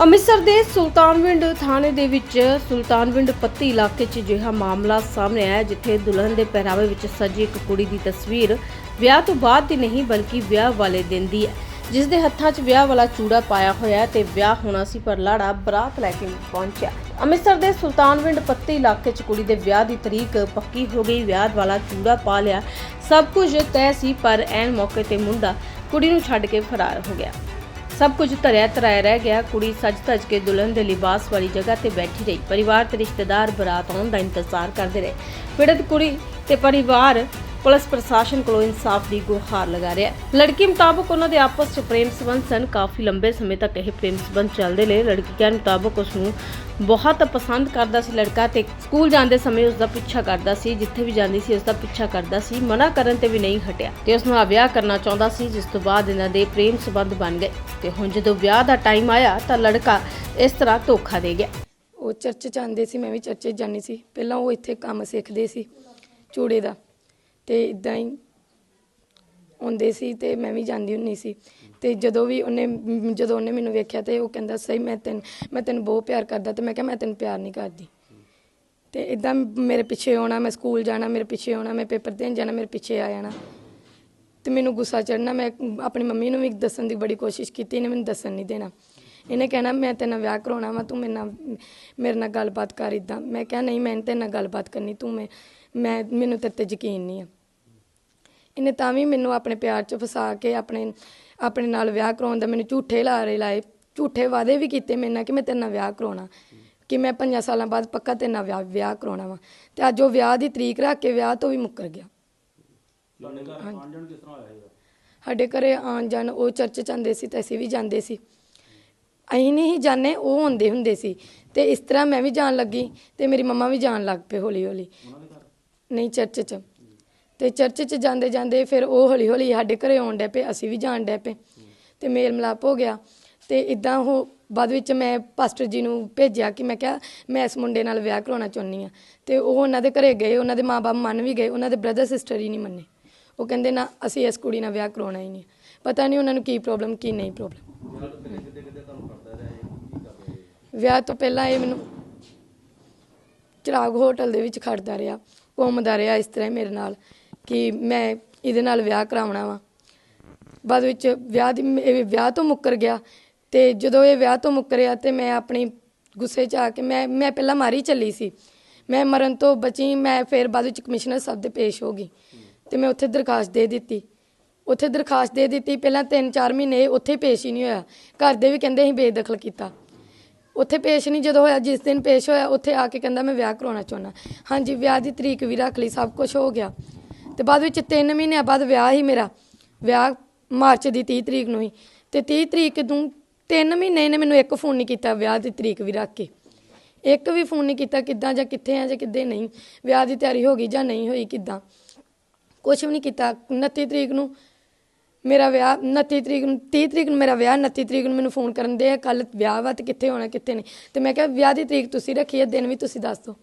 ਅੰਮ੍ਰਿਤਸਰ ਦੇ ਸੁਲਤਾਨਵਿੰਡ ਥਾਣੇ ਦੇ ਵਿੱਚ ਸੁਲਤਾਨਵਿੰਡ ਪੱਤੀ ਇਲਾਕੇ 'ਚ ਅਜਿਹਾ ਮਾਮਲਾ ਸਾਹਮਣੇ ਆਇਆ ਜਿੱਥੇ ਦੁਲਹਨ ਦੇ ਪਹਿਰਾਵੇ ਵਿੱਚ ਸਜੀ ਇੱਕ ਕੁੜੀ ਦੀ ਤਸਵੀਰ ਵਿਆਹ ਤੋਂ ਬਾਅਦ ਦੀ ਨਹੀਂ, ਬਲਕਿ ਵਿਆਹ ਵਾਲੇ ਦਿਨ ਦੀ ਹੈ। ਜਿਸ ਦੇ ਹੱਥਾਂ 'ਚ ਵਿਆਹ ਵਾਲਾ ਚੂੜਾ ਪਾਇਆ ਹੋਇਆ ਹੈ ਤੇ ਵਿਆਹ ਹੋਣਾ ਸੀ, ਪਰ ਲਾੜਾ ਬਰਾਤ ਲੈ ਕੇ ਪਹੁੰਚਿਆ। ਅੰਮ੍ਰਿਤਸਰ ਦੇ ਸੁਲਤਾਨਵਿੰਡ ਪੱਤੀ ਇਲਾਕੇ 'ਚ ਕੁੜੀ ਦੇ ਵਿਆਹ ਦੀ ਤਰੀਕ ਪੱਕੀ ਹੋ ਗਈ। ਵਿਆਹ ਵਾਲਾ ਚੂੜਾ ਪਾ ਲਿਆ। ਸਭ ਕੁਝ ਤੈਅ ਸੀ, ਪਰ ਐਨ ਮੌਕੇ ਤੇ ਮੁੰਡਾ ਕੁੜੀ ਨੂੰ ਛੱਡ ਕੇ ਫਰਾਰ ਹੋ ਗਿਆ। ਸਭ ਕੁਝ ਧਰਿਆ ਧਰਾਇਆ ਰਹਿ ਗਿਆ। ਕੁੜੀ ਸੱਜ ਧੱਜ ਕੇ ਦੁਲਹਨ ਦੇ ਲਿਬਾਸ ਵਾਲੀ ਜਗ੍ਹਾ ਤੇ ਬੈਠੀ ਰਹੀ। ਪਰਿਵਾਰ ਤੇ ਰਿਸ਼ਤੇਦਾਰ ਬਰਾਤ ਆਉਣ ਦਾ ਇੰਤਜ਼ਾਰ ਕਰਦੇ ਰਹੇ। ਪੀੜਤ ਕੁੜੀ ਤੇ ਪਰਿਵਾਰ ਪੁਲਿਸ ਪ੍ਰਸ਼ਾਸਨ ਕੋਲੋਂ ਇਨਸਾਫ ਦੀ ਗੁਹਾਰ ਲਗਾ ਰਿਹਾ ਹੈ। ਲੜਕੀ ਮੁਤਾਬਕ ਉਹਨਾਂ ਦੇ ਆਪਸ 'ਚ ਪ੍ਰੇਮ ਸੰਬੰਧ ਸਨ। ਕਾਫੀ ਲੰਬੇ ਸਮੇਂ ਤੱਕ ਇਹ ਪ੍ਰੇਮ ਸੰਬੰਧ ਚੱਲਦੇ ਰਹੇ। ਲੜਕੀ ਕਹਿਣ ਮੁਤਾਬਕ ਉਸ ਨੂੰ ਬਹੁਤ ਪਸੰਦ ਕਰਦਾ ਸੀ ਲੜਕਾ ਤੇ ਸਕੂਲ ਜਾਂਦੇ ਸਮੇਂ ਉਸ ਦਾ ਪਿੱਛਾ ਕਰਦਾ ਸੀ। ਜਿੱਥੇ ਵੀ ਜਾਂਦੀ ਸੀ ਉਸ ਦਾ ਪਿੱਛਾ ਕਰਦਾ ਸੀ। ਮਨਾ ਕਰਨ ਤੇ ਵੀ ਨਹੀਂ ਹਟਿਆ ਤੇ ਉਸ ਨਾਲ ਵਿਆਹ ਕਰਨਾ ਚਾਹੁੰਦਾ ਸੀ, ਜਿਸ ਤੋਂ ਬਾਅਦ ਇਹਨਾਂ ਦੇ ਪ੍ਰੇਮ ਸੰਬੰਧ ਬਣ ਗਏ ਤੇ ਹੁਣ ਜਦੋਂ ਵਿਆਹ ਦਾ ਟਾਈਮ ਆਇਆ ਤਾਂ ਲੜਕਾ ਇਸ ਤਰ੍ਹਾਂ ਧੋਖਾ ਦੇ ਗਿਆ। ਉਹ ਚਰਚ ਚ ਆਉਂਦੇ ਸੀ, ਮੈਂ ਵੀ ਚਰਚ 'ਚ ਜਾਂਦੀ ਸੀ। ਪਹਿਲਾਂ ਉਹ ਇੱਥੇ ਕੰਮ ਸਿੱਖਦੇ ਸੀ ਚੂੜੇ ਦਾ। ਤੇ ਇਦਾਂ ਹੀ ਆਉਂਦੇ ਸੀ ਤੇ ਮੈਂ ਵੀ ਜਾਂਦੀ ਹੁੰਨੀ ਸੀ। ਤੇ ਜਦੋਂ ਵੀ ਉਹਨੇ ਮ- ਜਦੋਂ ਉਹਨੇ ਮੈਨੂੰ ਵੇਖਿਆ ਤੇ ਉਹ ਕਹਿੰਦਾ, ਸਹੀ, ਮੈਂ ਤੈਨੂੰ ਮੈਂ ਤੈਨੂੰ ਬਹੁਤ ਪਿਆਰ ਕਰਦਾ। ਤੇ ਮੈਂ ਕਿਹਾ, ਮੈਂ ਤੈਨੂੰ ਪਿਆਰ ਨਹੀਂ ਕਰਦੀ। ਤੇ ਇਦਾਂ ਮੇਰੇ ਪਿੱਛੇ ਆਉਣਾ, ਮੈਂ ਸਕੂਲ ਜਾਣਾ, ਮੇਰੇ ਪਿੱਛੇ ਆਉਣਾ, ਮੈਂ ਪੇਪਰ ਦੇਣ ਜਾਣਾ, ਮੇਰੇ ਪਿੱਛੇ ਆ ਜਾਣਾ। ਤੇ ਮੈਨੂੰ ਗੁੱਸਾ ਚੜਨਾ ਮੈਂ ਆਪਣੀ ਮੰਮੀ ਨੂੰ ਵੀ ਦੱਸਣ ਦੀ ਬੜੀ ਕੋਸ਼ਿਸ਼ ਕੀਤੀ, ਇਹਨੇ ਮੈਨੂੰ ਦੱਸਣ ਨਹੀਂ ਦੇਣਾ। ਇਹਨੇ ਕਹਿਣਾ, ਮੈਂ ਤੇਰੇ ਨਾਲ ਵਿਆਹ ਕਰਾਉਣਾ ਵਾ, ਤੂੰ ਮੇਰੇ ਨਾਲ ਮੇਰੇ ਨਾਲ ਗੱਲਬਾਤ ਕਰ ਇਦਾਂ ਮੈਂ ਕਿਹਾ, ਨਹੀਂ, ਮੈਂ ਤੇਰੇ ਨਾਲ ਗੱਲਬਾਤ ਕਰਨੀ, ਤੂੰ ਮੈਂ ਮੈਂ, ਮੈਨੂੰ ਤੇਰੇ ਤੇ ਯਕੀਨ ਨਹੀਂ ਆ। ਇਹਨੇ ਤਾਂ ਵੀ ਮੈਨੂੰ ਆਪਣੇ ਪਿਆਰ 'ਚ ਫਸਾ ਕੇ ਆਪਣੇ ਆਪਣੇ ਨਾਲ ਵਿਆਹ ਕਰਾਉਣ ਦਾ ਮੈਨੂੰ ਝੂਠੇ ਲਾਰੇ ਲਾਏ ਝੂਠੇ ਵਾਅਦੇ ਵੀ ਕੀਤੇ ਮੇਰੇ ਨਾਲ ਕਿ ਮੈਂ ਤੇਰੇ ਨਾਲ ਵਿਆਹ ਕਰਾਉਣਾ ਕਿ ਮੈਂ ਪੰਜਾਂ ਸਾਲਾਂ ਬਾਅਦ ਪੱਕਾ ਤੇਰੇ ਨਾਲ ਵਿਆਹ ਵਿਆਹ ਕਰਾਉਣਾ ਵਾ। ਤੇ ਅੱਜ ਉਹ ਵਿਆਹ ਦੀ ਤਰੀਕ ਰੱਖ ਕੇ ਵਿਆਹ ਤੋਂ ਵੀ ਮੁੱਕਰ ਗਿਆ। ਤੁਹਾਡੇ ਘਰ ਆਉਣ ਜਾਣ ਕਿਸ ਤਰ੍ਹਾਂ ਹੋਇਆ ਇਹਦਾ ਸਾਡੇ ਘਰੇ ਆਉਣ ਜਾਣ ਉਹ ਚਰਚ ਚ ਆਉਂਦੇ ਸੀ ਤੇ ਅਸੀਂ ਵੀ ਜਾਂਦੇ ਸੀ। ਅਸੀਂ ਨਹੀਂ ਜਾਂਦੇ ਉਹ ਹੁੰਦੇ ਹੁੰਦੇ ਸੀ। ਤੇ ਇਸ ਤਰ੍ਹਾਂ ਮੈਂ ਵੀ ਜਾਣ ਲੱਗੀ ਤੇ ਮੇਰੀ ਮੰਮਾ ਵੀ ਜਾਣ ਲੱਗ ਪਏ ਹੌਲੀ ਹੌਲੀ ਨਹੀਂ ਚਰਚ ਚ। ਤੇ ਚਰਚ ਚ ਜਾਂਦੇ ਜਾਂਦੇ ਫਿਰ ਉਹ ਹੌਲੀ ਹੌਲੀ ਸਾਡੇ ਘਰੇ ਆਉਣ ਡੇ ਪਏ, ਅਸੀਂ ਵੀ ਜਾਣ ਡੈ ਪਏ। ਤੇ ਮੇਲ ਮਿਲਾਪ ਹੋ ਗਿਆ। ਤੇ ਇਦਾਂ ਉਹ ਬਾਅਦ ਵਿੱਚ ਮੈਂ ਪਾਸਟਰ ਜੀ ਨੂੰ ਭੇਜਿਆ ਕਿ ਮੈਂ ਕਿਹਾ, ਮੈਂ ਇਸ ਮੁੰਡੇ ਨਾਲ ਵਿਆਹ ਕਰਾਉਣਾ ਚਾਹੁੰਦੀ ਆ ਤੇ ਉਹ ਉਹਨਾਂ ਦੇ ਘਰੇ ਗਏ, ਉਹਨਾਂ ਦੇ ਮਾਪੇ ਮੰਨ ਵੀ ਗਏ, ਉਹਨਾਂ ਦੇ ਬ੍ਰਦਰ ਸਿਸਟਰ ਹੀ ਨਹੀਂ ਮੰਨੇ। ਉਹ ਕਹਿੰਦੇ, ਨਾ, ਅਸੀਂ ਇਸ ਕੁੜੀ ਨਾਲ ਵਿਆਹ ਕਰਾਉਣਾ ਹੀ ਨਹੀਂ। ਪਤਾ ਨਹੀਂ ਉਹਨਾਂ ਨੂੰ ਕੀ ਪ੍ਰੋਬਲਮ ਕੀ ਨਹੀਂ ਪ੍ਰੋਬਲਮ ਵਿਆਹ ਤੋਂ ਪਹਿਲਾਂ ਇਹ ਮੈਨੂੰ ਚਿਰਾਗ ਹੋਟਲ ਦੇ ਵਿੱਚ ਖੜਦਾ ਰਿਹਾ, ਘੁੰਮਦਾ ਰਿਹਾ ਇਸ ਤਰ੍ਹਾਂ ਮੇਰੇ ਨਾਲ। ਕਿ ਮੈਂ ਇਹਦੇ ਨਾਲ ਵਿਆਹ ਕਰਾਉਣਾ ਵਾ। ਬਾਅਦ ਵਿੱਚ ਵਿਆਹ ਦੀ ਇਹ ਵਿਆਹ ਤੋਂ ਮੁੱਕਰ ਗਿਆ ਤੇ ਜਦੋਂ ਇਹ ਵਿਆਹ ਤੋਂ ਮੁੱਕਰਿਆ ਤੇ ਮੈਂ ਆਪਣੀ ਗੁੱਸੇ 'ਚ ਆ ਕੇ ਮੈਂ ਮੈਂ ਪਹਿਲਾਂ ਮਾਰੀ ਚੱਲੀ ਸੀ। ਮੈਂ ਮਰਨ ਤੋਂ ਬਚੀ, ਮੈਂ ਫਿਰ ਬਾਅਦ ਵਿੱਚ ਕਮਿਸ਼ਨਰ ਸਾਹਿਬ ਦੇ ਪੇਸ਼ ਹੋ ਗਈ ਤੇ ਮੈਂ ਉੱਥੇ ਦਰਖਾਸਤ ਦੇ ਦਿੱਤੀ। ਉੱਥੇ ਦਰਖਾਸਤ ਦੇ ਦਿੱਤੀ, ਪਹਿਲਾਂ 3-4 ਮਹੀਨੇ ਉੱਥੇ ਪੇਸ਼ ਹੀ ਨਹੀਂ ਹੋਇਆ। ਘਰ ਦੇ ਵੀ ਕਹਿੰਦੇ ਅਸੀਂ ਬੇਦਖਲ ਕੀਤਾ। ਉੱਥੇ ਪੇਸ਼ ਨਹੀਂ ਜਦੋਂ ਹੋਇਆ, ਜਿਸ ਦਿਨ ਪੇਸ਼ ਹੋਇਆ, ਉੱਥੇ ਆ ਕੇ ਕਹਿੰਦਾ ਮੈਂ ਵਿਆਹ ਕਰਾਉਣਾ ਚਾਹੁੰਦਾ। ਹਾਂਜੀ, ਵਿਆਹ ਦੀ ਤਰੀਕ ਵੀ ਰੱਖ ਲਈ, ਸਭ ਕੁਝ ਹੋ ਗਿਆ। ਤੇ ਬਾਅਦ ਵਿੱਚ 3 ਮਹੀਨਿਆਂ ਬਾਅਦ ਵਿਆਹ ਹੀ ਮੇਰਾ, ਵਿਆਹ ਮਾਰਚ ਦੀ 30 ਤਰੀਕ ਨੂੰ ਹੀ ਤੇ 30 ਤਰੀਕ ਨੂੰ 3 ਮਹੀਨੇ ਇਹਨੇ ਮੈਨੂੰ ਇੱਕ ਫੋਨ ਨਹੀਂ ਕੀਤਾ ਵਿਆਹ ਦੀ ਤਰੀਕ ਵੀ ਰੱਖ ਕੇ। ਇੱਕ ਵੀ ਫੋਨ ਨਹੀਂ ਕੀਤਾ ਕਿੱਦਾਂ ਜਾਂ ਕਿੱਥੇ ਆ ਜਾਂ ਕਿੱਦੇ ਨਹੀਂ, ਵਿਆਹ ਦੀ ਤਿਆਰੀ ਹੋ ਗਈ ਜਾਂ ਨਹੀਂ ਹੋਈ ਕਿੱਦਾਂ। ਕੁਝ ਵੀ ਨਹੀਂ ਕੀਤਾ। 29 ਤਰੀਕ ਨੂੰ ਮੇਰਾ ਵਿਆਹ 29 ਤਰੀਕ ਨੂੰ 30 ਤਰੀਕ ਨੂੰ ਮੇਰਾ ਵਿਆਹ 29 ਤਰੀਕ ਨੂੰ ਮੈਨੂੰ ਫੋਨ ਕਰਨ ਦੇ ਆ ਕੱਲ ਵਿਆਹ ਵਾ ਤੇ ਕਿੱਥੇ ਹੋਣਾ, ਕਿੱਥੇ ਨਹੀਂ। ਤੇ ਮੈਂ ਕਿਹਾ ਵਿਆਹ ਦੀ ਤਰੀਕ ਤੁਸੀਂ ਰੱਖੀ ਹੈ ਦਿਨ ਵੀ ਤੁਸੀਂ ਦੱਸ ਦਿਓ।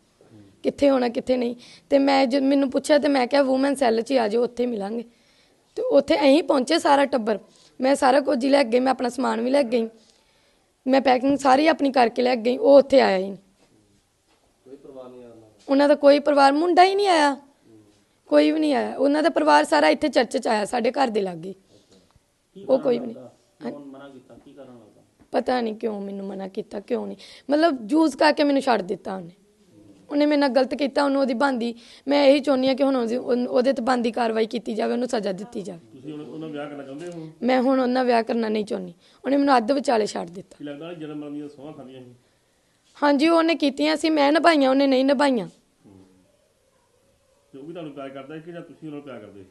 ਕਿੱਥੇ ਹੋਣਾ ਕਿੱਥੇ ਨਹੀਂ। ਤੇ ਮੈਂ ਜਦ ਮੈਨੂੰ ਪੁੱਛਿਆ ਤੇ ਮੈਂ ਕਿਹਾ ਔਮਨ ਸੈੱਲ 'ਚ ਹੀ ਆ ਜਾਓ ਉੱਥੇ ਮਿਲਾਂਗੇ। ਤੇ ਉੱਥੇ ਅਸੀਂ ਪਹੁੰਚੇ ਸਾਰਾ ਟੱਬਰ। ਮੈਂ ਸਾਰਾ ਕੁਝ ਹੀ ਲੈ ਕੇ ਗਈ ਮੈਂ ਆਪਣਾ ਸਮਾਨ ਵੀ ਲੈ ਕੇ ਗਈ। ਮੈਂ ਪੈਕਿੰਗ ਸਾਰੀ ਆਪਣੀ ਕਰਕੇ ਲੈ ਕੇ ਗਈ ਉਹ ਉੱਥੇ ਆਇਆ ਹੀ ਨਹੀਂ। ਕੋਈ ਉਹਨਾਂ ਦਾ ਕੋਈ ਪਰਿਵਾਰ ਮੁੰਡਾ ਹੀ ਨਹੀਂ ਆਇਆ। ਕੋਈ ਵੀ ਨਹੀਂ ਆਇਆ। ਉਹਨਾਂ ਦਾ ਪਰਿਵਾਰ ਸਾਰਾ ਇੱਥੇ ਚਰਚ 'ਚ ਆਇਆ ਸਾਡੇ ਘਰ ਦੇ ਲਾਗੇ। ਉਹ ਕੋਈ ਵੀ ਨਹੀਂ। ਲੱਗਦਾ? ਕੌਣ ਮਨਾ ਕੀਤਾ? ਕੀ ਕਾਰਨ ਲੱਗਦਾ? ਪਤਾ ਨਹੀਂ ਕਿਉਂ ਮੈਨੂੰ ਮਨਾ ਕੀਤਾ ਕਿਉਂ ਨਹੀਂ। ਮਤਲਬ ਜੂਸ ਕਰਕੇ ਮੈਨੂੰ ਛੱਡ ਦਿੱਤਾ ਉਹਨੇ। ਉਹਨੇ ਮੇਰੇ ਨਾਲ ਗਲਤ ਕੀਤਾ ਉਹਨੂੰ ਉਹਦੀ ਬੰਦੀ ਮੈਂ ਇਹੀ ਚਾਹੁੰਦੀ ਹਾਂ ਕਿ ਹੁਣ ਉਹਦੀ- ਉਹਨ- ਉਹਦੇ ਤੇ ਬੰਦੀ ਕਾਰਵਾਈ ਕੀਤੀ ਜਾਵੇ ਉਹਨੂੰ ਸਜ਼ਾ ਦਿੱਤੀ ਜਾਵੇ। ਤੁਸੀਂ ਹੁਣ ਉਹਨਾਂ ਵਿਆਹ ਕਰਨਾ ਚਾਹੁੰਦੇ ਹੋ? ਮੈਂ ਹੁਣ ਉਹਨਾਂ ਵਿਆਹ ਕਰਨਾ ਨਹੀਂ ਚਾਹੁੰਦੀ। ਉਹਨੇ ਮੈਨੂੰ ਅੱਧ ਵਿਚਾਲੇ ਛੱਡ ਦਿੱਤਾ। ਕੀ ਲੱਗਦਾ ਜਨਮ ਮਰਨ ਦੀਆਂ ਸੋਹਾਂ ਖਾਂਦੀਆਂ ਸੀ? ਹਾਂਜੀ ਉਹਨੇ ਕੀਤੀਆਂ ਸੀ ਮੈਂ ਨਿਭਾਈਆਂ ਉਹਨੇ ਨਹੀਂ ਨਿਭਾਈਆਂ। ਤੇ ਉਹ ਵੀ ਤੁਹਾਨੂੰ ਪਿਆਰ ਕਰਦਾ ਸੀ ਕਿ ਜਾਂ ਤੁਸੀਂ ਉਹਨਾਂ ਨੂੰ ਪਿਆਰ ਕਰਦੇ ਸੀ?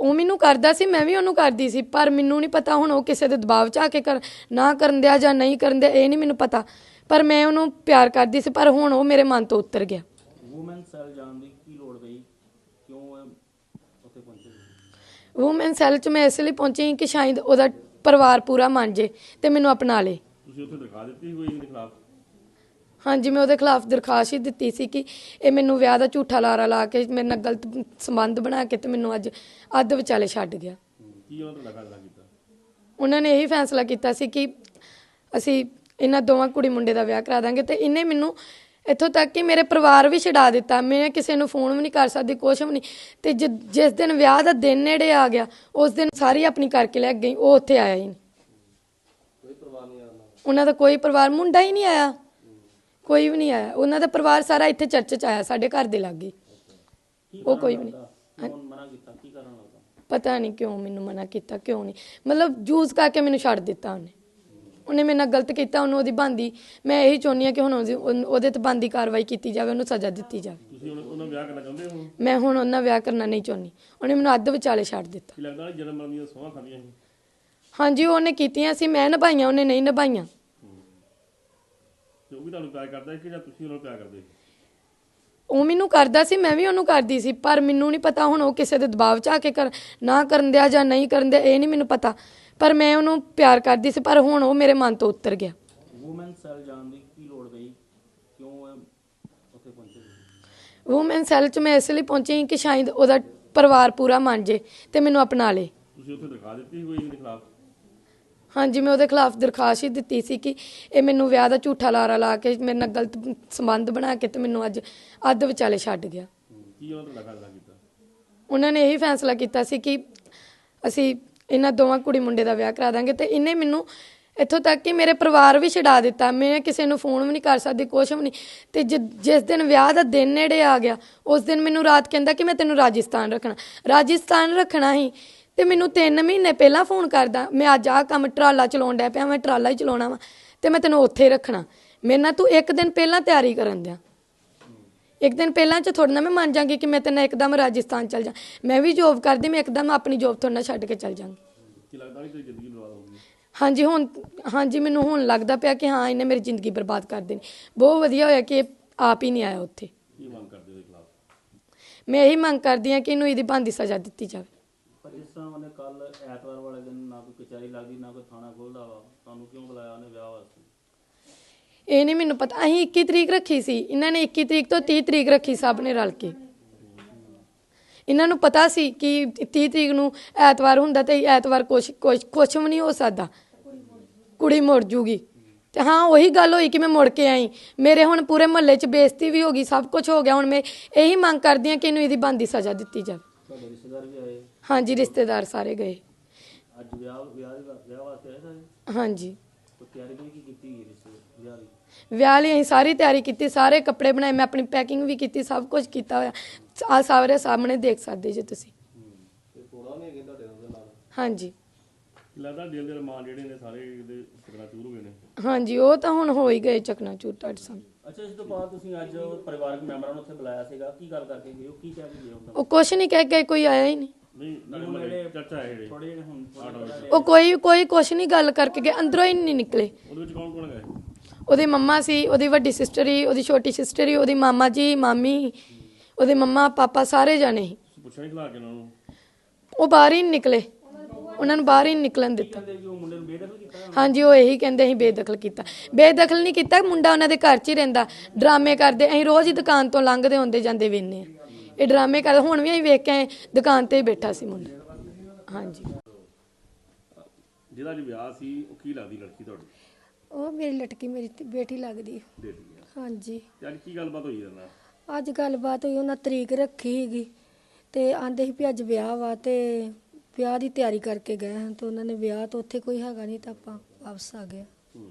ਉਹ ਮੈਨੂੰ ਕਰਦਾ ਸੀ ਮੈਂ ਵੀ ਉਹਨੂੰ ਕਰਦੀ ਸੀ ਪਰ ਮੈਨੂੰ ਨਹੀਂ ਪਤਾ ਹੁਣ ਉਹ ਕਿਸੇ ਦੇ ਦਬਾਅ 'ਚ ਆ ਕੇ ਕਰ ਨਾ ਕਰਨ ਦਿਆ ਜਾਂ ਨਹੀਂ ਕਰਨ ਦਿਆ ਇਹ ਨਹੀਂ ਮੈਨੂੰ ਪਤਾ। ਪਰ ਮੈਂ ਉਹਨੂੰ ਪਿਆਰ ਕਰਦੀ ਸੀ ਪਰ ਹੁਣ ਉਹ ਮੇਰੇ ਮਨ ਤੋਂ ਉਤਰ ਗਿਆ। ਵੂਮਨ ਸੈਲ ਜਾਣ ਦੀ ਕੀ ਲੋੜ ਪਈ? ਕਿਉਂ ਇਹ ਉੱਥੇ ਪਹੁੰਚੇ? ਵੂਮਨ ਸੈੱਲ 'ਚ ਮੈਂ ਇਸ ਲਈ ਪਹੁੰਚੀ ਕਿ ਸ਼ਾਇਦ ਉਹਦਾ ਪਰਿਵਾਰ ਪੂਰਾ ਮੰਨ ਜੇ ਤੇ ਮੈਨੂੰ ਅਪਣਾ ਲੇ। ਤੁਸੀਂ ਉੱਥੇ ਦਰਖਾਸਤ ਦਿੱਤੀ ਸੀ ਕੋਈ ਇਹਦੇ ਖਿਲਾਫ? ਹਾਂਜੀ ਮੈਂ ਉਹਦੇ ਖਿਲਾਫ ਦਰਖਾਸਤ ਹੀ ਦਿੱਤੀ ਸੀ ਕਿ ਇਹ ਮੈਨੂੰ ਵਿਆਹ ਦਾ ਝੂਠਾ ਲਾਰਾ ਲਾ ਕੇ ਮੇਰੇ ਨਾਲ ਗਲਤ ਸੰਬੰਧ ਬਣਾ ਕੇ ਤੇ ਮੈਨੂੰ ਅੱਜ ਅੱਧ ਵਿਚਾਲੇ ਛੱਡ ਗਿਆ। ਕੀ ਉਹਨਾਂ ਤੁਹਾਡਾ ਫੈਸਲਾ ਕੀਤਾ? ਉਹਨਾਂ ਨੇ ਇਹੀ ਫੈਸਲਾ ਕੀਤਾ ਸੀ ਕਿ ਅਸੀਂ ਇਹਨਾਂ ਦੋਵਾਂ ਕੁੜੀ ਮੁੰਡੇ ਦਾ ਵਿਆਹ ਕਰਾ ਦਾਂਗੇ ਤੇ ਇਹਨੇ ਮੈਨੂੰ ਇੱਥੋਂ ਤੱਕ ਕਿ ਮੇਰੇ ਪਰਿਵਾਰ ਵੀ ਛਡਾ ਦਿੱਤਾ। ਮੈਂ ਕਿਸੇ ਨੂੰ ਫੋਨ ਵੀ ਨਹੀਂ ਕਰ ਸਕਦੀ ਕੁਛ ਵੀ ਨਹੀਂ। ਤੇ ਜਿ- ਜਿਸ ਦਿਨ ਵਿਆਹ ਦਾ ਦਿਨ ਨੇੜੇ ਆ ਗਿਆ ਉਸ ਦਿਨ ਸਾਰੀ ਆਪਣੀ ਕਰਕੇ ਲੈ ਗਈ ਉਹ ਉੱਥੇ ਆਇਆ ਹੀ ਨਹੀਂ। ਉਹਨਾਂ ਦਾ ਕੋਈ ਪਰਿਵਾਰ ਮੁੰਡਾ ਹੀ ਨਹੀਂ ਆਇਆ। ਕੋਈ ਵੀ ਨਹੀਂ ਆਇਆ। ਉਹਨਾਂ ਦਾ ਪਰਿਵਾਰ ਸਾਰਾ ਇੱਥੇ ਚਰਚ ਚ ਆਇਆ ਸਾਡੇ ਘਰ ਦੇ ਲਾਗੇ। ਉਹ ਕੋਈ ਵੀ ਨਹੀਂ। ਲੱਗਦਾ? ਕਿਉਂ ਮਨਾ ਕੀਤਾ? ਕੀ ਕਾਰਨ ਲੱਗਦਾ ਪਤਾ ਨਹੀਂ ਕਿਉਂ ਮੈਨੂੰ ਮਨਾ ਕੀਤਾ ਕਿਉਂ ਨਹੀਂ। ਮਤਲਬ ਜੂਸ ਕਰਕੇ ਮੈਨੂੰ ਛੱਡ ਦਿੱਤਾ ਉਹਨੇ। ਉਹਨੇ ਮੇਰੇ ਨਾਲ ਗਲਤ ਕੀਤਾ ਉਹਨੂੰ ਉਹਦੀ ਬੰਦੀ ਮੈਂ ਇਹੀ ਚਾਹੁੰਦੀ ਹਾਂ ਕਿ ਹੁਣ ਉਹਦੀ- ਉਹਨ- ਉਹਦੇ ਤੇ ਬੰਦੀ ਕਾਰਵਾਈ ਕੀਤੀ ਜਾਵੇ ਉਹਨੂੰ ਸਜ਼ਾ ਦਿੱਤੀ ਜਾਵੇ। ਤੁਸੀਂ ਹੁਣ ਉਹਨਾਂ ਵਿਆਹ ਕਰਨਾ ਚਾਹੁੰਦੇ ਹੋ? ਮੈਂ ਹੁਣ ਉਹਨਾਂ ਵਿਆਹ ਕਰਨਾ ਨਹੀਂ ਚਾਹੁੰਦੀ। ਉਹਨੇ ਮੈਨੂੰ ਅੱਧ ਵਿਚਾਲੇ ਛੱਡ ਦਿੱਤਾ। ਕੀ ਲੱਗਦਾ ਜਨਮ ਮਰਨ ਦੀਆਂ ਸੋਹਾਂ ਖਾਂਦੀਆਂ ਸੀ? ਹਾਂਜੀ ਉਹਨੇ ਕੀਤੀਆਂ ਸੀ ਮੈਂ ਨਿਭਾਈਆਂ ਉਹਨੇ ਨਹੀਂ ਨਿਭਾਈਆਂ। ਤੇ ਉਹ ਵੀ ਤੁਹਾਨੂੰ ਪਿਆਰ ਕਰਦਾ ਸੀ ਕਿ ਜਾਂ ਤੁਸੀਂ ਉਹਨਾਂ ਨੂੰ ਪਿਆਰ ਕਰਦੇ ਸੀ? ਉਹ ਮੈਨੂੰ ਕਰਦਾ ਸੀ ਮੈਂ ਵੀ ਉਹਨੂੰ ਕਰਦੀ ਸੀ ਪਰ ਮੈਨੂੰ ਨਹੀਂ ਪਤਾ ਹੁਣ ਉਹ ਕਿਸੇ ਦੇ ਦਬਾਅ 'ਚ ਆ ਕੇ ਕਰ ਨਾ ਕਰਨ ਦਿਆ ਜਾਂ ਨਹੀਂ ਕਰਨ ਦਿਆ ਇਹ ਨਹੀਂ ਮੈਨੂੰ ਪਤਾ। ਪਰ ਮੈਂ ਉਹਨੂੰ ਪਿਆਰ ਕਰਦੀ ਸੀ ਪਰ ਹੁਣ ਉਹ ਮੇਰੇ ਮਨ ਤੋਂ ਉਤਰ ਗਿਆ। ਵੂਮਨ ਸੈਲ ਜਾਣ ਦੀ ਕੀ ਲੋੜ ਪਈ? ਕਿਉਂ ਇਹ ਉੱਥੇ ਪਹੁੰਚੇ? ਵੂਮਨ ਸੈੱਲ 'ਚ ਮੈਂ ਇਸ ਲਈ ਪਹੁੰਚੀ ਕਿ ਸ਼ਾਇਦ ਉਹਦਾ ਪਰਿਵਾਰ ਪੂਰਾ ਮੰਨ ਜੇ ਤੇ ਮੈਨੂੰ ਅਪਣਾ ਲੇ। ਤੁਸੀਂ ਉੱਥੇ ਦਰਖਾਸਤ ਦਿੱਤੀ ਹੋਈ ਇਹਦੇ ਖਿਲਾਫ? ਹਾਂਜੀ ਮੈਂ ਉਹਦੇ ਖਿਲਾਫ ਦਰਖਾਸਤ ਹੀ ਦਿੱਤੀ ਸੀ ਕਿ ਇਹ ਮੈਨੂੰ ਵਿਆਹ ਦਾ ਝੂਠਾ ਲਾਰਾ ਲਾ ਕੇ ਮੇਰੇ ਨਾਲ ਗਲਤ ਸੰਬੰਧ ਬਣਾ ਕੇ ਤੇ ਮੈਨੂੰ ਅੱਜ ਅੱਧ ਵਿਚਾਲੇ ਛੱਡ ਗਿਆ। ਕੀ ਉਹਨਾਂ ਤੁਹਾਡਾ ਫੈਸਲਾ ਕੀਤਾ? ਉਹਨਾਂ ਨੇ ਇਹੀ ਫੈਸਲਾ ਕੀਤਾ ਸੀ ਕਿ ਅਸੀਂ ਇਹਨਾਂ ਦੋਵਾਂ ਕੁੜੀ ਮੁੰਡੇ ਦਾ ਵਿਆਹ ਕਰਾ ਦਾਂਗੇ ਤੇ ਇਹਨੇ ਮੈਨੂੰ ਇੱਥੋਂ ਤੱਕ ਕਿ ਮੇਰੇ ਪਰਿਵਾਰ ਵੀ ਛਡਾ ਦਿੱਤਾ। ਮੈਂ ਕਿਸੇ ਨੂੰ ਫੋਨ ਵੀ ਨਹੀਂ ਕਰ ਸਕਦੀ, ਕੁਛ ਵੀ ਨਹੀਂ। ਤੇ ਜਿ- ਜਿਸ ਦਿਨ ਵਿਆਹ ਦਾ ਦਿਨ ਨੇੜੇ ਆ ਗਿਆ, ਉਸ ਦਿਨ ਮੈਨੂੰ ਰਾਤ ਕਹਿੰਦਾ ਕਿ ਮੈਂ ਤੈਨੂੰ ਰਾਜਸਥਾਨ ਰੱਖਣਾ। ਰਾਜਸਥਾਨ ਰੱਖਣਾ ਹੀ। ਤੇ ਮੈਨੂੰ 3 ਮਹੀਨੇ ਪਹਿਲਾਂ ਫੋਨ ਕਰਦਾ, ਮੈਂ ਅੱਜ ਆਹ ਕੰਮ ਟਰਾਲਾ ਚਲਾਉਣ ਡਿਆ ਪਿਆ ਮੈਂ ਟਰਾਲਾ ਹੀ ਚਲਾਉਣਾ ਵਾ, ਤੇ ਮੈਂ ਤੈਨੂੰ ਉੱਥੇ ਰੱਖਣਾ। ਮੇਰੇ ਨਾਲ ਤੂੰ ਇੱਕ ਦਿਨ ਪਹਿਲਾਂ ਤਿਆਰੀ ਕਰਨ ਦਿਆ। ਇੱਕ ਦਿਨ ਪਹਿਲਾਂ ਚ ਥੋੜਾ ਨਾ ਮੈਂ ਮੰਨ ਜਾਂਗੀ ਕਿ ਮੈਂ ਤੈਨੂੰ ਇੱਕਦਮ ਰਾਜਸਥਾਨ ਚਲ ਜਾ। ਮੈਂ ਵੀ ਜੋਬ ਕਰਦੀ ਮੈਂ ਇੱਕਦਮ ਆਪਣੀ ਜੋਬ ਥੋੜਾ ਨਾ ਛੱਡ ਕੇ ਚਲ ਜਾਂਗੀ। ਕੀ ਲੱਗਦਾ ਨਹੀਂ ਤੇਰੀ ਜ਼ਿੰਦਗੀ ਬਰਬਾਦ ਹੋ ਗਈ ਹਾਂਜੀ ਹੁਣ ਹਾਂਜੀ ਮੈਨੂੰ ਹੁਣ ਲੱਗਦਾ ਪਿਆ ਕਿ ਹਾਂ ਇਹਨੇ ਮੇਰੀ ਜ਼ਿੰਦਗੀ ਬਰਬਾਦ ਕਰ ਦੇਣੀ। ਬਹੁਤ ਵਧੀਆ ਹੋਇਆ ਕਿ ਇਹ ਆਪ ਹੀ ਨਹੀਂ ਆਇਆ ਉੱਥੇ। ਕੀ ਮੰਗ ਕਰਦੇ ਹੋ ਖਿਲਾਫ? ਮੈਂ ਇਹੀ ਮੰਗ ਕਰਦੀ ਹਾਂ ਕਿ ਇਹਨੂੰ ਇਹਦੀ ਬਣਦੀ ਸਜ਼ਾ ਦਿੱਤੀ ਜਾਵੇ। ਪਰ ਇਸ ਤਰ੍ਹਾਂ ਉਹਨੇ ਕੱਲ ਐਤਵਾਰ ਵਾਲੇ ਦਿਨ ਨਾ ਕੋਈ ਕਚਹਿਰੀ ਲੱਗਦੀ ਨਾ ਕੋਈ ਥਾਣਾ ਖੁੱਲਦਾ ਵਾ। ਤੁਹਾਨੂੰ ਕਿਉਂ ਬੁਲਾਇਆ ਉਹਨੇ ਵਿਆਹ ਵਾਸਤੇ? ਇਹ ਨਹੀਂ ਮੈਨੂੰ ਪਤਾ। ਅਸੀਂ 21 ਤਰੀਕ ਰੱਖੀ ਸੀ। ਇਹਨਾਂ ਨੇ 21 ਤਰੀਕ ਤੋਂ 30 ਤਰੀਕ ਰੱਖੀ ਸਭ ਨੇ ਰਲ ਕੇ। ਇਹਨਾਂ ਨੂੰ ਪਤਾ ਸੀ ਕਿ 30 ਤਰੀਕ ਨੂੰ ਐਤਵਾਰ ਹੁੰਦਾ ਤੇ ਐਤਵਾਰ ਕੁਛ ਕੁਛ ਵੀ ਨਹੀਂ ਹੋ ਸਕਦਾ। ਕੁੜੀ ਮੁੜ ਜੂਗੀ। ਤੇ ਹਾਂ ਉਹੀ ਗੱਲ ਹੋਈ ਕਿ ਮੈਂ ਮੁੜ ਕੇ ਆਈ। ਮੇਰੇ ਹੁਣ ਪੂਰੇ ਮਹੱਲੇ 'ਚ ਬੇਇੱਜ਼ਤੀ ਵੀ ਹੋ ਗਈ ਸਭ ਕੁਝ ਹੋ ਗਿਆ। ਹੁਣ ਮੈਂ ਇਹੀ ਮੰਗ ਕਰਦੀ ਹਾਂ ਕਿ ਇਹਨੂੰ ਇਹਦੀ ਬਣਦੀ ਸਜ਼ਾ ਦਿੱਤੀ ਜਾਵੇ। ਤੁਹਾਡੇ ਰਿਸ਼ਤੇਦਾਰ ਵੀ ਆਏ? ਹਾਂਜੀ ਰਿਸ਼ਤੇਦਾਰ ਸਾਰੇ ਗਏ। ਅੱਜ ਵਿਆਹ ਵਿਆਹ ਵਾਸਤੇ ਆਏ ਸਾਰੇ? ਹਾਂਜੀ। ਤਿਆਰੀ ਕੀ ਕੀਤੀ ਗਈ ਰਿਸ਼ਤੇ ਵਿਆਹ ਦੀ? ਵਿਆਹ ਲਈ ਅਸੀਂ ਸਾਰੀ ਤਿਆਰੀ ਕੀਤੀ ਸਾਰੇ ਕੱਪੜੇ ਬਣਾਏ ਮੈਂ ਆਪਣੀ ਪੈਕਿੰਗ ਵੀ ਕੀਤੀ ਸਭ ਕੁਝ ਕੀਤਾ ਹੋਇਆ। ਆ ਸਾਰੇ ਸਾਹਮਣੇ ਦੇਖ ਸਕਦੇ ਜੇ ਤੁਸੀਂ। ਹਾਂਜੀ। ਕੀ ਲੱਗਦਾ ਦਿਲ ਦੇ ਰਮਾਨ ਜਿਹੜੇ ਨੇ ਸਾਰੇ ਇਹਦੇ ਸਕਣਾ ਚੂਰ ਹੋ ਗਏ ਨੇ। ਹਾਂਜੀ ਉਹ ਤਾਂ ਹੁਣ ਹੋ ਹੀ ਗਏ ਚਕਨਾਚੂਰ ਤੁਹਾਡੇ ਸਾਹਮਣੇ। ਅੱਛਾ ਇਸ ਤੋਂ ਬਾਅਦ ਤੁਸੀਂ ਅੱਜ ਪਰਿਵਾਰਕ ਮੈਂਬਰਾਂ ਨੂੰ ਉੱਥੇ ਬੁਲਾਇਆ ਸੀਗਾ। ਕੀ ਗੱਲ ਕਰਕੇ ਗਏ ਹੋ? ਕੀ ਕਹਿ ਕੇ ਗਏ ਹੋ? ਉਹ ਕੁਛ ਨਹੀਂ ਕਹਿ ਕੇ ਕੋਈ ਆਇਆ ਹੀ ਨਹੀਂ। ਨਹੀਂ ਤੁਹਾਡੇ ਹੈ ਜਿਹੜੇ ਥੋੜੇ ਹੁਣ ਉਹ ਕੋਈ ਕੋਈ ਕੁਛ ਨਹੀਂ ਗੱਲ ਕਰਕੇ ਗਏ ਅੰਦਰੋਂ ਹੀ ਨਹੀਂ ਨਿਕਲੇ। ਉਹਦੇ ਵਿੱਚ ਕੌਣ ਕੌਣ ਗਏ? ਉਹਦੀ ਮੰਮਾ ਸੀ ਉਹਦੀ ਵੱਡੀ ਸਿਸਟਰ ਹੀ ਉਹਦੀ ਛੋਟੀ ਸਿਸਟਰ ਹੀ ਉਹਦੀ ਮਾਮਾ ਜੀ ਮਾਮੀ ਉਹਦੇ ਮੰਮਾ ਪਾਪਾ ਸਾਰੇ ਜਾਣੇ ਸੀ। ਤੁਸੀਂ ਪੁੱਛਿਆ ਨਹੀਂ ਖਲਾ ਕੇ ਉਹਨਾਂ ਨੂੰ? ਉਹ ਬਾਹਰ ਹੀ ਨਹੀਂ ਨਿਕਲੇ। ਉਹਨਾਂ ਨੂੰ ਬਾਹਰ ਹੀ ਨਹੀਂ ਨਿਕਲਣ ਦਿੱਤਾ। ਹਾਂਜੀ ਉਹ ਇਹੀ ਕਹਿੰਦੇ ਅਸੀਂ ਬੇਦਖਲ ਕੀਤਾ। ਬੇਦਖਲ ਨਹੀਂ ਕੀਤਾ ਮੁੰਡਾ ਉਹਨਾਂ ਦੇ ਘਰ 'ਚ ਹੀ ਰਹਿੰਦਾ। ਡਰਾਮੇ ਕਰਦੇ ਅਸੀਂ ਰੋਜ਼ ਹੀ ਦੁਕਾਨ ਤੋਂ ਲੰਘਦੇ ਹੁੰਦੇ ਜਾਂਦੇ ਵੇਨੇ ਆ ਇਹ ਡਰਾਮੇ ਕਰਦੇ ਹੁਣ ਵੀ ਅਸੀਂ ਵੇਖ ਕੇ ਆਏ, ਦੁਕਾਨ ਤੇ ਹੀ ਬੈਠਾ ਸੀ ਮੁੰਡਾ। ਹਾਂਜੀ। ਜਿਹਦਾ ਅੱਜ ਵਿਆਹ ਸੀ ਉਹ ਕੀ ਲੱਗਦੀ ਲੜਕੀ ਤੁਹਾਡੀ? ਉਹ ਮੇਰੀ ਲਟਕੀ ਮੇਰੀ ਤੇ ਬੇਟੀ ਲੱਗਦੀ। ਬੇਟੀ ਹਾਂਜੀ। ਤੇ ਅੱਜ ਕੀ ਗੱਲਬਾਤ ਹੋਈ ਇਹਦੇ ਨਾਲ? ਅੱਜ ਗੱਲਬਾਤ ਹੋਈ ਉਹਨਾਂ ਤਰੀਕ ਰੱਖੀ ਸੀਗੀ। ਤੇ ਆਂਦੇ ਸੀ ਵੀ ਅੱਜ ਵਿਆਹ ਵਾ ਤੇ ਵਿਆਹ ਦੀ ਤਿਆਰੀ ਕਰਕੇ ਗਏ ਹਾਂ ਤੇ ਉਹਨਾਂ ਨੇ ਵਿਆਹ ਤੋਂ ਉੱਥੇ ਕੋਈ ਹੈਗਾ ਨਹੀਂ ਤਾਂ ਆਪਾਂ ਵਾਪਸ ਆ ਗਏ ਹੂੰ।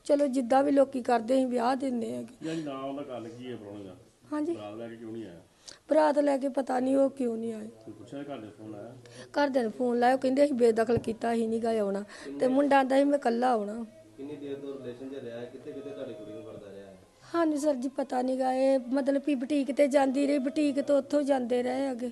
ਚਲੋ ਜਿੱਦਾਂ ਵੀ ਲੋਕੀ ਕਰਦੇ ਅਸੀਂ ਵਿਆਹ ਦਿੰਦੇ ਹੈਗੇ। ਜਾਂ ਨਾ ਉਹਦਾ ਗੱਲ ਕੀ ਹੈ ਪਰੋਣੇ ਦਾ? ਹਾਂਜੀ। ਬਰਾਤ ਲੈ ਕੇ ਕਿਉਂ ਨਹੀਂ ਆਇਆ? ਬਰਾਤ ਲੈ ਕੇ ਪਤਾ ਨਹੀਂ ਉਹ ਕਿਉਂ ਨਹੀਂ ਆਏ। ਪੁੱਛਿਆ ਘਰ ਦੇ ਫੋਨ ਆਇਆ? ਘਰਦਿਆਂ ਨੂੰ ਫੋਨ ਲਾਇਆ ਉਹ ਕਹਿੰਦੇ ਅਸੀਂ ਬੇਦਖਲ ਕੀਤਾ ਅਸੀਂ ਨਹੀਂ ਗਏ ਆਉਣਾ। ਤੇ ਮੁੰਡਾ ਆਂਦਾ ਸੀ ਮੈਂ ਇਕੱਲਾ ਆਉਣਾ। ਕਿੰਨੀ ਦੇਰ ਤੋਂ ਰਿਲੇਸ਼ਨ 'ਚ ਰਿਹਾ? ਹੈ? ਕਿੱਥੇ ਕਿੱਥੇ ਤੁਹਾਡੀ ਕੁੜੀ ਨੂੰ ਕਰਦਾ ਰਿਹਾ? ਹੈ ਹਾਂਜੀ ਸਰ ਜੀ ਪਤਾ ਨਹੀਂ ਗਾ ਇਹ ਮਤਲਬ ਵੀ ਬੁਟੀਕ ਤੇ ਜਾਂਦੀ ਰਹੀ ਬੁਟੀਕ ਤੋਂ ਉੱਥੋਂ ਜਾਂਦੇ ਰਹੇ ਅੱਗੇ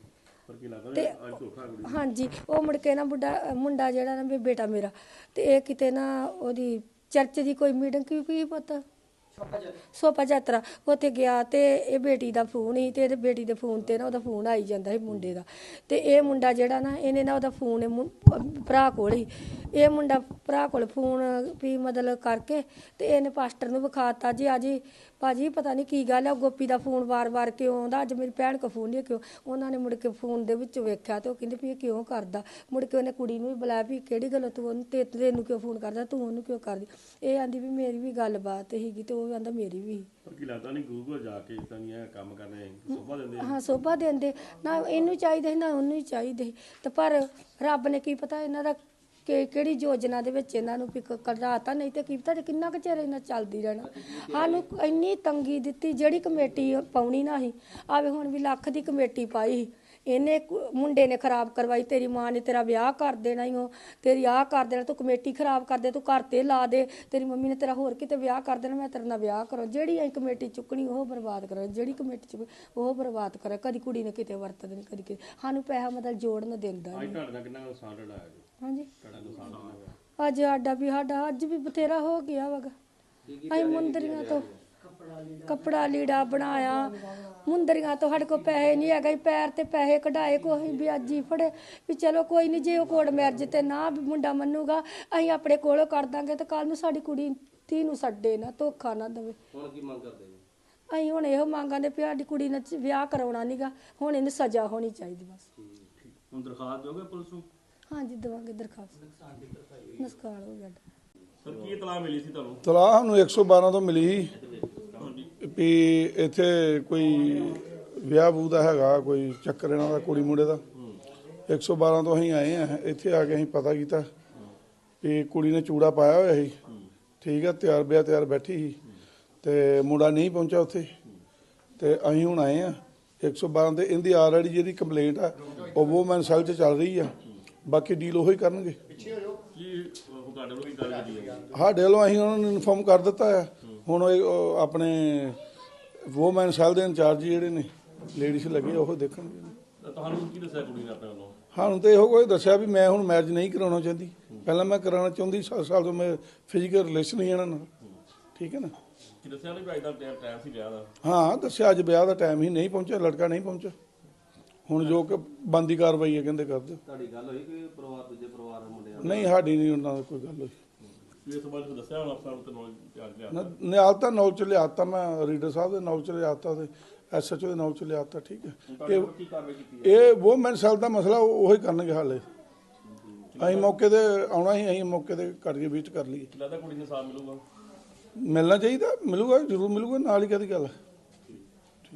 ਹਾਂਜੀ ਉਹ ਮੁੜ ਕੇ ਨਾ ਬੁੱਢਾ ਮੁੰਡਾ ਜਿਹੜਾ ਨਾ ਵੀ ਬੇਟਾ ਮੇਰਾ ਤੇ ਇਹ ਕਿਤੇ ਨਾ ਉਹਦੀ ਚਰਚ ਦੀ ਕੋਈ ਮੀਟਿੰਗ ਕੀ ਪਤਾ? ਸੋਪਾ ਯਾਤਰਾ। ਉੱਥੇ ਗਿਆ ਤੇ ਇਹ ਬੇਟੀ ਦਾ ਫੋਨ ਸੀ ਤੇ ਇਹਦੇ ਬੇਟੀ ਦੇ ਫੋਨ ਤੇ ਨਾ ਉਹਦਾ ਫੋਨ ਆਈ ਜਾਂਦਾ ਸੀ ਮੁੰਡੇ ਦਾ। ਤੇ ਇਹ ਮੁੰਡਾ ਜਿਹੜਾ ਨਾ ਇਹਨੇ ਨਾ ਉਹਦਾ ਫੋਨ ਇਹ ਮੁੰ- ਭਰਾ ਕੋਲ ਹੀ ਇਹ ਮੁੰਡਾ ਭਰਾ ਕੋਲ ਫੋਨ ਵੀ ਮਤਲਬ ਕਰਕੇ ਤੇ ਇਹਨੇ ਪਾਸਟਰ ਨੂੰ ਵਿਖਾਤਾ ਜੀ ਅਜੀ ਭਾਜੀ ਪਤਾ ਨਹੀਂ ਕੀ ਗੱਲ ਹੈ ਗੋਪੀ ਦਾ ਫੋਨ ਵਾਰ-ਵਾਰ ਕਿਉਂ ਆਉਂਦਾ ਅੱਜ ਮੇਰੀ ਭੈਣ ਕੋ ਫੋਨ ਨਹੀਂ ਕਿਉਂ ਉਹਨਾਂ ਨੇ ਮੁੜ ਕੇ ਫੋਨ ਦੇ ਵਿੱਚ ਵੇਖਿਆ ਤੇ ਉਹ ਕਹਿੰਦੇ ਵੀ ਇਹ ਕਿਉਂ ਕਰਦਾ ਮੁੜ ਕੇ ਉਹਨੇ ਕੁੜੀ ਨੂੰ ਵੀ ਬੁਲਾਇਆ ਵੀ ਕਿਹੜੀ ਗੱਲ ਤੂੰ ਉਹਨੂੰ ਤੇ ਤੈਨੂੰ ਕਿਉਂ ਫੋਨ ਕਰਦਾ ਤੂੰ ਉਹਨੂੰ ਕਿਉਂ ਕਰਦੀ ਇਹ ਆਂਦੀ ਵੀ ਮੇਰੀ ਵੀ ਗੱਲਬਾਤ ਸੀਗੀ ਤੇ ਉਹ ਆਂਦਾ ਮੇਰੀ ਵੀ। ਪਰ ਕੀ ਲੱਗਦਾ ਨਹੀਂ ਗੁਰੂ ਕੋਲ ਜਾ ਕੇ ਤਾਂ ਨਹੀਂ ਇਹ ਕੰਮ ਕਰਨੇ ਸੋਭਾ ਦਿੰਦੇ ਆ। ਹਾਂ ਸੋਭਾ ਦਿੰਦੇ ਨਾ ਇਹਨੂੰ ਚਾਹੀਦੇ ਸੀ, ਨਾ ਉਹਨੂੰ ਹੀ ਚਾਹੀਦੇ ਸੀ। ਤੇ ਪਰ ਰੱਬ ਨੇ ਕੀ ਪਤਾ ਇਹਨਾਂ ਦਾ ਕਿ ਕਿਹੜੀ ਯੋਜਨਾ ਦੇ ਵਿੱਚ ਇਹਨਾਂ ਨੂੰ ਵੀ ਕ- ਕਢਾਤਾ ਨਹੀਂ ਤੇ ਕੀ ਪਤਾ ਜੇ ਕਿੰਨਾ ਕੁ ਚਿਰ ਇਹਨਾਂ ਚੱਲਦੀ ਰਹਿਣਾ। ਸਾਨੂੰ ਇੰਨੀ ਤੰਗੀ ਦਿੱਤੀ ਜਿਹੜੀ ਕਮੇਟੀ ਪਾਉਣੀ ਨਾ ਸੀ ਆਵੇ ਹੁਣ ਵੀ ਲੱਖ ਦੀ ਕਮੇਟੀ ਪਾਈ। ਇਹਨੇ ਮੁੰਡੇ ਨੇ ਖਰਾਬ ਕਰਵਾਈ ਤੇਰੀ ਮਾਂ ਨੇ ਤੇਰਾ ਵਿਆਹ ਕਰ ਦੇਣਾ ਹੀ ਉਹ ਤੇਰੀ ਆਹ ਕਰ ਦੇਣਾ ਤੂੰ ਕਮੇਟੀ ਖਰਾਬ ਕਰ ਦੇ ਤੂੰ ਘਰ ਤੇ ਲਾ ਦੇ ਤੇਰੀ ਮੰਮੀ ਨੇ ਤੇਰਾ ਹੋਰ ਕਿਤੇ ਵਿਆਹ ਕਰ ਦੇਣਾ ਮੈਂ ਤੇਰੇ ਨਾਲ ਵਿਆਹ ਕਰਾਂ। ਜਿਹੜੀ ਅਸੀਂ ਕਮੇਟੀ ਚੁੱਕਣੀ ਉਹ ਬਰਬਾਦ ਕਰਾਂ। ਜਿਹੜੀ ਕਮੇਟੀ ਚੁੱਕ ਉਹ ਬਰਬਾਦ ਕਰਾਂ। ਕਦੀ ਕੁੜੀ ਨੇ ਕਿਤੇ ਵਰਤ ਦੇਣੀ ਕਦੀ ਸਾਨੂੰ ਪੈਸਾ ਮਤਲਬ ਜੋੜਨ ਦਿੰਦਾ ਅੱਜ ਨਹੀਂ ਤੁਹਾਡੇ ਨਾਲ ਕਿੰਨਾ ਨੁਕਸਾਨ ਜੀ? ਹਾਂਜੀ। ਅੱਜ ਸਾਡਾ ਵੀ ਸਾਡਾ ਅੱਜ ਵੀ ਬਥੇਰਾ ਹੋ ਗਿਆ ਵਗਾ। ਅਸੀਂ ਮੁੰਦਰੀਆਂ ਤੋਂ ਕੱਪੜਾ ਲੀੜਾ ਬਣਾਇਆ। ਮੁੰਦਰੀਆਂ ਤੋਂ ਸਾਡੇ ਕੋਲ ਪੈਸੇ ਨਹੀਂ ਹੈਗੇ ਪੈਰ ਤੇ ਪੈਸੇ ਕਢਾਏ ਕੋਈ ਵੀ ਅੱਜ ਹੀ ਫੜੇ। ਵੀ ਚਲੋ ਕੋਈ ਨਹੀਂ ਜੇ ਉਹ ਕੋੜ ਮੈਰਜ ਤੇ ਨਾ ਵੀ ਮੁੰਡਾ ਮੰਨੂਗਾ ਅਸੀਂ ਆਪਣੇ ਕੋਲੋਂ ਕਰ ਦਾਂਗੇ ਤੇ ਕੱਲ ਨੂੰ ਸਾਡੀ ਕੁੜੀ ਧੀ ਨੂੰ ਛੱਡੇ ਨਾ ਧੋਖਾ ਨਾ ਦੇਵੇ। ਹੁਣ ਕੀ ਮੰਗ ਕਰਦੇ ਜੀ? ਅਸੀਂ ਹੁਣ ਇਹੋ ਮੰਗਾਂਦੇ ਵੀ ਸਾਡੀ ਕੁੜੀ ਨਾਲ ਵਿਆਹ ਕਰਾਉਣਾ ਨਹੀਂਗਾ ਹੁਣ ਇਹਨੂੰ ਸਜ਼ਾ ਹੋਣੀ ਚਾਹੀਦੀ ਬਸ। ਹੁਣ ਦਰਖਾਸਤ ਦਿਓਗੇ ਪੁਲਿਸ ਨੂੰ? ਹਾਂਜੀ ਦੇਵਾਂਗੇ ਦਰਖਾਸਤ। ਨਸਕਾਨ ਹੋ ਗਿਆ। ਸਰ ਕੀ ਇਤਲਾਹ ਮਿਲੀ ਸੀ ਤੁਹਾਨੂੰ? ਤਲਾਹ ਸਾਨੂੰ 112 ਤੋਂ ਮਿਲੀ ਵੀ ਇੱਥੇ ਕੋਈ ਵਿਆਹ ਬੂ ਦਾ ਹੈਗਾ ਕੋਈ ਚੱਕਰ ਇਹਨਾਂ ਦਾ ਕੁੜੀ ਮੁੰਡੇ ਦਾ 112 ਤੋਂ ਅਸੀਂ ਆਏ ਆ ਇੱਥੇ ਆ ਕੇ ਅਸੀਂ ਪਤਾ ਕੀਤਾ ਵੀ ਕੁੜੀ ਨੇ ਚੂੜਾ ਪਾਇਆ ਹੋਇਆ ਸੀ। ਠੀਕ ਆ ਤਿਆਰ ਬਿਆ ਤਿਆਰ ਬੈਠੀ ਸੀ। ਤੇ ਮੁੰਡਾ ਨਹੀਂ ਪਹੁੰਚਿਆ ਉੱਥੇ। ਤੇ ਅਸੀਂ ਹੁਣ ਆਏ ਆ 112 ਤੇ ਇਹਦੀ ਆਲਰੇਡੀ ਜਿਹੜੀ ਕੰਪਲੇਂਟ ਆ ਉਹ ਵੂਮਨ ਸੈਲ 'ਚ ਚੱਲ ਰਹੀ ਆ। ਬਾਕੀ ਡੀਲ ਉਹੀ ਕਰਨਗੇ। ਕੀ ਉਹ ਤੁਹਾਡੇ ਵੱਲੋਂ ਕੀ ਗੱਲ ਕੀਤੀ ਹੈ? ਸਾਡੇ ਵੱਲੋਂ ਅਸੀਂ ਉਹਨਾਂ ਨੂੰ ਇਨਫੋਰਮ ਕਰ ਦਿੱਤਾ ਆ ਹੁਣ ਉਹ ਆਪਣੇ ਵੂਮਨ ਸੈਲ ਦੇ ਇੰਚਾਰਜ ਜਿਹੜੇ ਨੇ ਲੇਡੀਜ਼ ਲੱਗੇ ਉਹ ਦੇਖਣਗੇ। ਤਾਂ ਤੁਹਾਨੂੰ ਕੀ ਦੱਸਿਆ ਕੁੜੀ ਨੇ ਆਪਣੇ ਵੱਲੋਂ? ਸਾਨੂੰ ਤੇ ਇਹੋ ਕੋਈ ਦੱਸਿਆ ਵੀ ਮੈਂ ਹੁਣ ਮੈਰਿਜ ਨਹੀਂ ਕਰਾਉਣਾ ਚਾਹੁੰਦੀ। ਪਹਿਲਾਂ ਮੈਂ ਕਰਾਉਣਾ ਚਾਹੁੰਦੀ 7 ਸਾਲ ਤੋਂ ਮੈਂ ਫਿਜ਼ੀਕਲ ਰਿਲੇਸ਼ਨ ਹੀ ਇਹਨਾਂ ਨਾਲ ਠੀਕ ਹੈ ਨਾ? ਕੀ ਦੱਸਿਆ ਨਹੀਂ ਵੀ ਅੱਜ ਦਾ ਟਾਈਮ ਸੀ ਵਿਆਹ ਦਾ? ਹਾਂ ਦੱਸਿਆ ਅੱਜ ਵਿਆਹ ਦਾ ਟਾਈਮ ਹੀ ਨਹੀਂ ਪਹੁੰਚਿਆ ਲੜਕਾ ਨਹੀਂ ਪਹੁੰਚਿਆ। ਹੁਣ ਜੋ ਕਿ ਬੰਦੀ ਕਾਰਵਾਈ ਹੈ ਕਹਿੰਦੇ ਕਰ ਦਿਓ ਤੁਹਾਡੀ ਗੱਲ ਹੋਈ ਕਿ ਪਰਿਵਾਰ ਦੂਜੇ ਪਰਿਵਾਰ ਮੁੰਡਿਆਂ ਨਹੀਂ ਸਾਡੀ ਨਹੀਂ ਉਹਨਾਂ ਨਾਲ ਕੋਈ ਗੱਲ ਹੋਈ। ਇਸ ਬਾਰੇ ਦੱਸਿਆ ਹੁਣ ਅਫਸਰ ਤੇ ਨੌਲੇਜ ਤਿਆਰ ਲਿਆ ਨਾ- ਨਿਆਲਤਾ ਨੌਲ ਚ ਲਿਆਤਾ ਮੈਂ ਰੀਡਰ ਸਾਹਿਬ ਦੇ ਨੌਲ ਚ ਲਿਆਤਾ ਤੇ ਐਸਐਚਓ ਦੇ ਨੌਲ ਚ ਲਿਆਤਾ ਠੀਕ ਹੈ। ਇਹ ਵੂਮਨ ਸੈਲ ਦਾ ਮਸਲਾ ਉਹ ਉਹੀ ਕਰਨਗੇ ਹਾਲੇ। ਅਸੀਂ ਮੌਕੇ ਤੇ ਆਉਣਾ ਹੀ ਅਸੀਂ ਮੌਕੇ ਤੇ ਕਰਕੇ ਵਿਜ਼ਿਟ ਕਰ ਲਈਏ ਲੱਗਦਾ ਕੁੜੀ ਨੂੰ ਸਾਥ ਮਿਲੂਗਾ। ਮਿਲਣਾ ਚਾਹੀਦਾ ਮਿਲੂਗਾ ਜ਼ਰੂਰ ਮਿਲੂਗਾ ਨਾਲ ਹੀ ਕਦੀ ਗੱਲ ਹੈ।